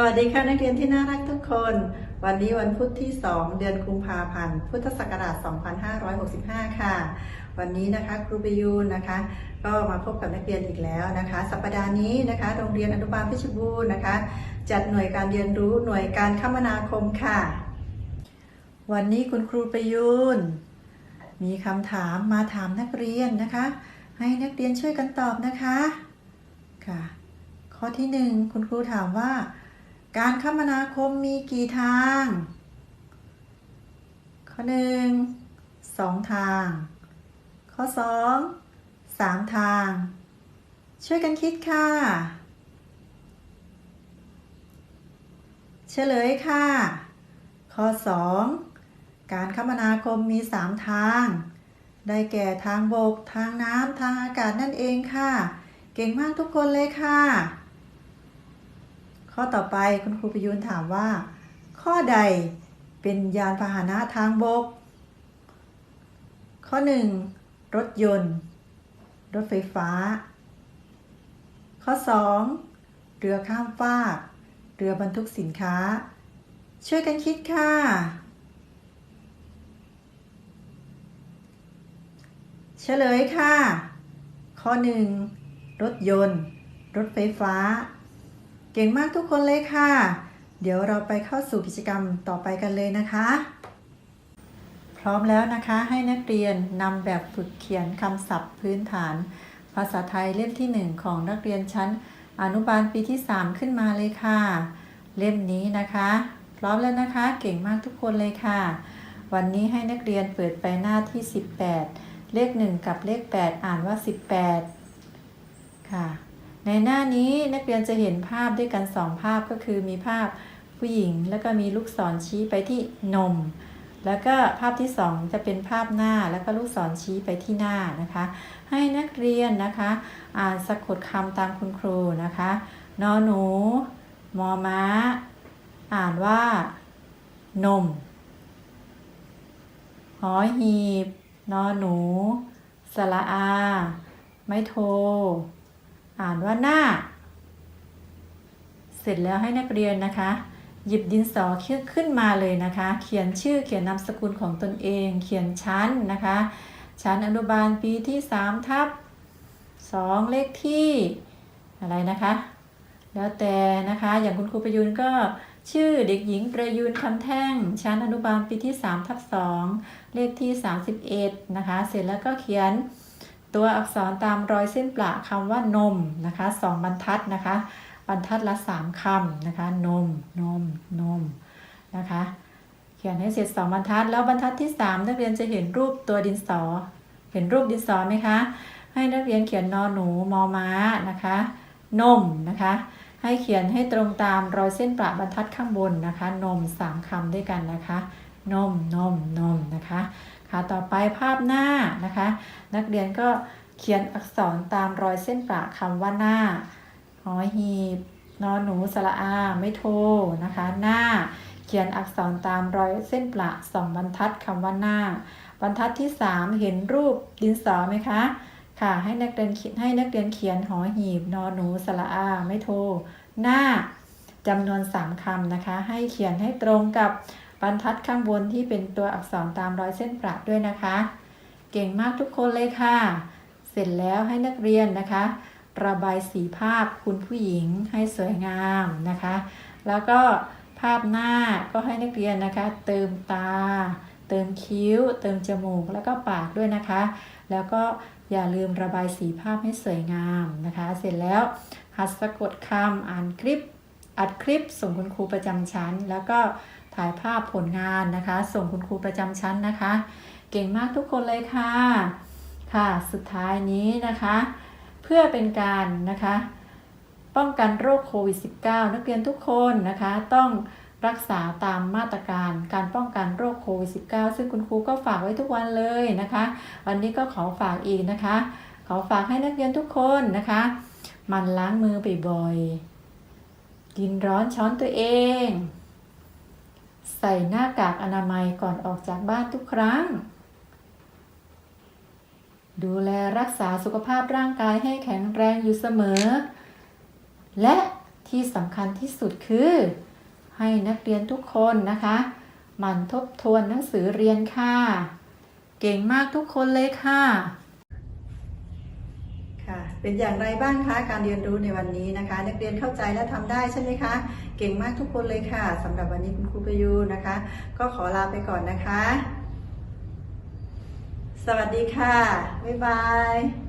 สวัสดีค่ะนักเรียนที่น่ารักทุกคน วันนี้วันพุธที่ 2 เดือนกุมภาพันธ์ พุทธศักราช 2565 ค่ะ วันนี้นะคะครูปยูนนะคะ ก็มาพบกับนักเรียนอีกแล้วนะคะ สัปดาห์นี้นะคะโรงเรียนอนุบาลเพชรบูรณ์นะคะ จัดหน่วยการเรียนรู้หน่วยการคมนาคมค่ะ วันนี้คุณครูประยูนมีคำถามมาถามนักเรียนนะคะ ให้นักเรียนช่วยกันตอบนะคะค่ะ ข้อที่หนึ่งคุณครูถามว่า การคมนาคมมีกี่ทาง ข้อหนึ่งสองทาง ข้อสองสามทาง ช่วยกันคิดค่ะ เฉลยค่ะ ข้อสองการคมนาคมมีสามทาง ได้แก่ทางบก ทางน้ำ ทางอากาศนั่นเองค่ะ เก่งมากทุกคนเลยค่ะ ข้อต่อไปคุณครูประยูนถามว่า ข้อใดเป็นยานพาหนะทางบก ข้อ 1 รถยนต์ รถไฟฟ้า ข้อ 2 เรือข้ามฟากเรือบรรทุกสินค้า ช่วยกันคิดค่ะเฉลยค่ะ ข้อ 1 รถยนต์ รถไฟฟ้า ก่งมากทุกคนเลยค่ะ เดี๋ยวเราไปเข้าสู่กิจกรรมต่อไปกันเลยนะคะ พร้อมแล้วนะคะให้นักเรียนนำแบบฝึกเขียนคำศัพท์พื้นฐาน ภาษาไทยเล่มที่ 1 ของนักเรียนชั้น อนุบาลปีที่ 3 ขึ้นมาเลยค่ะ เล่มนี้นะคะ พร้อมแล้วนะคะ เก่งมากทุกคนเลยค่ะ วันนี้ให้นักเรียนเปิดไปหน้าที่ 18 เลข 1 กับเลข 8 อ่านว่า 18 ค่ะ ในหน้านี้นักเรียนจะเห็นภาพด้วยกัน 2 ภาพก็คือมีภาพผู้หญิง แล้วก็มีลูกศรชี้ไปที่นม แล้วก็ภาพที่ 2 จะเป็นภาพหน้าแล้วก็ลูกศรชี้ไปที่หน้านะคะ ให้นักเรียนนะคะอ่านสะกดคำตามคุณครูนะคะนอหนูมอม้า อ่านว่า นมหอหีบนอหนูสระอา ไม่โท อ่านว่าหน้า เสร็จแล้วให้นักเรียนนะคะ หยิบดินสอขึ้นมาเลยนะคะ เขียนชื่อเขียนนามสกุลของตนเอง เขียนชั้นนะคะ ชั้นอนุบาลปีที่3ทับ2เลขที่อะไรนะคะ แล้วแต่นะคะอย่างคุณครูประยุนก็ชื่อเด็กหญิงประยุนคำแท่ง ชั้นอนุบาลปีที่3ทับ2เลขที่ 31 นะคะ เสร็จแล้วก็เขียน ตัวอักษรตามรอยเส้นประคำว่านมนะคะสองบรรทัดนะคะบรรทัดละ3คำนะคะนมนมนมนะคะเขียนให้เสร็จ2บรรทัด แล้วบรรทัดที่3นักเรียนจะเห็นรูปตัวดินสอ เห็นรูปดินสอไหมคะ ให้นักเรียนเขียนนอหนูมอม้านะคะนมนะคะให้เขียนให้ตรงตามรอยเส้นประบรรทัดข้างบนนะคะ นม3คำด้วยกันนะคะ นมนมนมนะคะ ค่ะต่อไปภาพหน้านะคะ นักเรียนก็เขียนอักษรตามรอยเส้นประคำว่าหน้าหอหีบนอนหนูสระอา ไม่โทนะคะ หน้า เขียนอักษรตามรอยเส้นประสองบรรทัดคำว่าหน้า บรรทัดที่ 3 เห็นรูปดินสอไหมคะ ค่ะ ให้นักเรียนให้นักเรียนเขียนหอหีบ นอนหนูสระอา ไม่โท หน้าจำนวน 3คำนะคะ ให้เขียนให้ตรงกับ บรรทัดข้างบนที่เป็นตัวอักษรตามรอยเส้นประด้วยนะคะ เก่งมากทุกคนเลยค่ะ เสร็จแล้วให้นักเรียนนะคะ ระบายสีภาพคุณผู้หญิงให้สวยงามนะคะ แล้วก็ภาพหน้าก็ให้นักเรียนนะคะ เติมตา เติมคิ้ว เติมจมูกแล้วก็ปากด้วยนะคะ แล้วก็อย่าลืมระบายสีภาพให้สวยงามนะคะ เสร็จแล้วหัดสะกดคำอ่านคลิป อัดคลิปส่งคุณครูประจำชั้น แล้วก็ ถ่ายภาพผลงานนะคะ ส่งคุณครูประจำชั้นนะคะ เก่งมากทุกคนเลยค่ะ ค่ะ สุดท้ายนี้นะคะ เพื่อเป็นการนะคะ ป้องกันโรคโควิด -19 นักเรียนทุกคนนะคะ ต้องรักษาตามมาตรการการป้องกันโรคโควิด -19 ซึ่งคุณครูก็ฝากไว้ทุกวันเลยนะคะ วันนี้ก็ขอฝากอีกนะคะ ขอฝากให้นักเรียนทุกคนนะคะ มันล้างมือบ่อยๆกินร้อนช้อนตัวเอง ใส่หน้ากากอนามัยก่อนออกจากบ้านทุกครั้ง ดูแลรักษาสุขภาพร่างกายให้แข็งแรงอยู่เสมอ และที่สำคัญที่สุดคือ ให้นักเรียนทุกคนนะคะหมั่นทบทวนหนังสือเรียนค่ะ เก่งมากทุกคนเลยค่ะ เป็นอย่างไรบ้างคะการเรียนรู้ในวันนี้นะคะ นักเรียนเข้าใจและทำได้ใช่ไหมคะ เก่งมากทุกคนเลยค่ะสำหรับวันนี้คุณครูประยูนนะคะ ก็ขอลาไปก่อนนะคะ สวัสดีค่ะ บ๊ายบาย